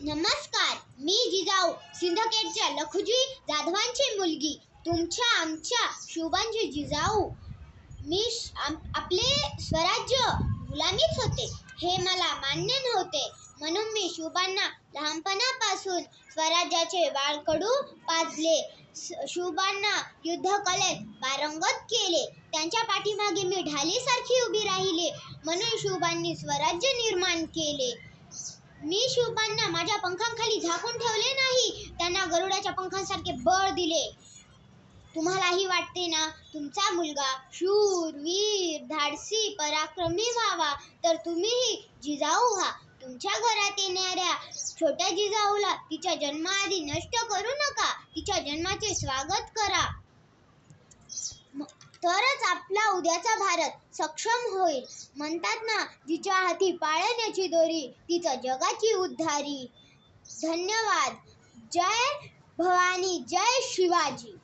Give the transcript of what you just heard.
नमस्कार मी जिजाऊ सिंदखेडच्या लखुजी जाधवांची मुलगी. तुमच्या आमच्या शुभांची जिजाऊ. मी आम- आपले स्वराज्य गुलामीच होते हे मला मान्य नव्हते. म्हणून मी शुभांना लहानपणापासून स्वराज्याचे बाळकडू पाजले. स- शुभांना युद्धकलेत पारंगत केले. त्यांच्या पाठीमागे मी ढालीसारखी उभी राहिले. म्हणून शुभांनी स्वराज्य निर्माण केले. मी त्यांना पंखांसारखे बळ दिले. तुम्हालाही वाटते ना तुमचा मुलगा शूर वीर धाडसी पराक्रमी व्हावा. तर तुम्हीही जिजाऊ व्हा. तुमच्या घरात येणाऱ्या छोट्या जिजाऊला तिच्या जन्माआधी नष्ट करू नका. तिच्या जन्माचे स्वागत करा. तरच आपला उद्याचा भारत सक्षम होईल. म्हणतात ना जिच्या हाती पाळण्याची दोरी तिचं जगाची उद्धारी. धन्यवाद. जय भवानी जय शिवाजी